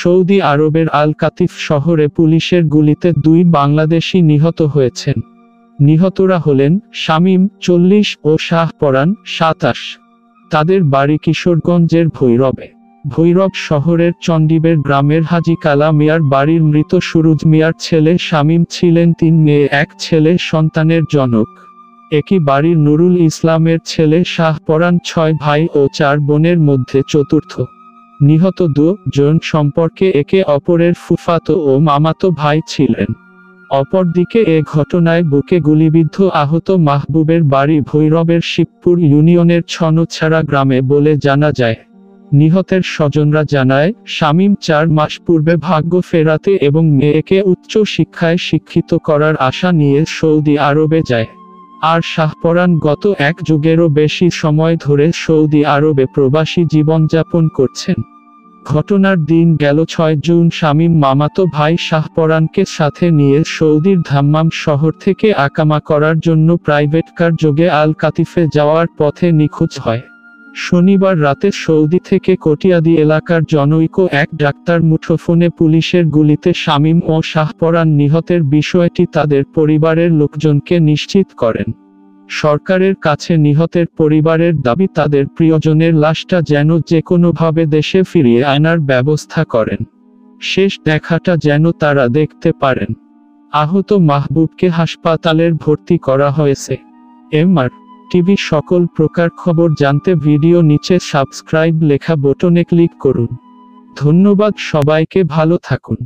Saudi আরবের আল কাতিফ শহরে পুলিশের গুলিতে দুই বাংলাদেশি নিহত হয়েছেন। নিহতরা হলেন শামীম, চল্লিশ, ও শাহ পরান সাতাশ। তাদের বাড়ি কিশোরগঞ্জের ভৈরবে। ভৈরব শহরের চণ্ডীবের গ্রামের হাজি কালা মিয়ার বাড়ির মৃত সুরুজ মিয়ার ছেলে শামীম ছিলেন তিন মেয়ে, এক ছেলে, সন্তানের জনক। একই বাড়ির নুরুল ইসলামের ছেলে শাহ পরান ছয় ভাই ও চার বোনের মধ্যে চতুর্থ। নিহত দু জন সম্পর্কে একে অপরের ফুফাতো ও মামাতো ভাই ছিলেন। অপরদিকে এ ঘটনায় বুকে গুলিবিদ্ধ আহত মাহবুবের বাড়ি ভৈরবের শিবপুর ইউনিয়নের ছনছাড়া গ্রামে বলে জানা যায়। নিহতের স্বজনরা জানায়, শামীম চার মাস পূর্বে ভাগ্য ফেরাতে এবং মেয়েকে উচ্চ শিক্ষায় শিক্ষিত করার আশা নিয়ে সৌদি আরবে যায়। আর শাহপরান গত এক যুগেরও বেশি সময় ধরে সৌদি আরবে প্রবাসী জীবনযাপন করছেন। ঘটনার দিন গেল ছয় জুন, শামীম মামাতো ভাই শাহপরানকে সাথে নিয়ে সৌদির ধাম্মাম শহর থেকে আকামা করার জন্য প্রাইভেট কার যোগে আল কাতিফে যাওয়ার পথে নিখোঁজ হয়। শনিবার রাতে সৌদি থেকে কটিয়াদি এলাকার জনৈক এক ডাক্তার মুঠোফোনে পুলিশের গুলিতে শামীম ও শাহপরান নিহতের বিষয়টি তাদের পরিবারের লোকজনকে নিশ্চিত করেন। সরকারের কাছে নিহতের পরিবারের দাবি, তাদের প্রিয়জনের লাশটা যেন যে কোনোভাবে দেশে ফিরিয়ে আনার ব্যবস্থা করেন। শেষ দেখাটা যেন তারা দেখতে পারেন। আহত মাহবুবকে হাসপাতালের ভর্তি করা হয়েছে। এমআর টিভি সকল প্রকার খবর জানতে ভিডিও নিচে সাবস্ক্রাইব লেখা বোটনে ক্লিক করুন। ধন্যবাদ সবাইকে, ভালো থাকুন।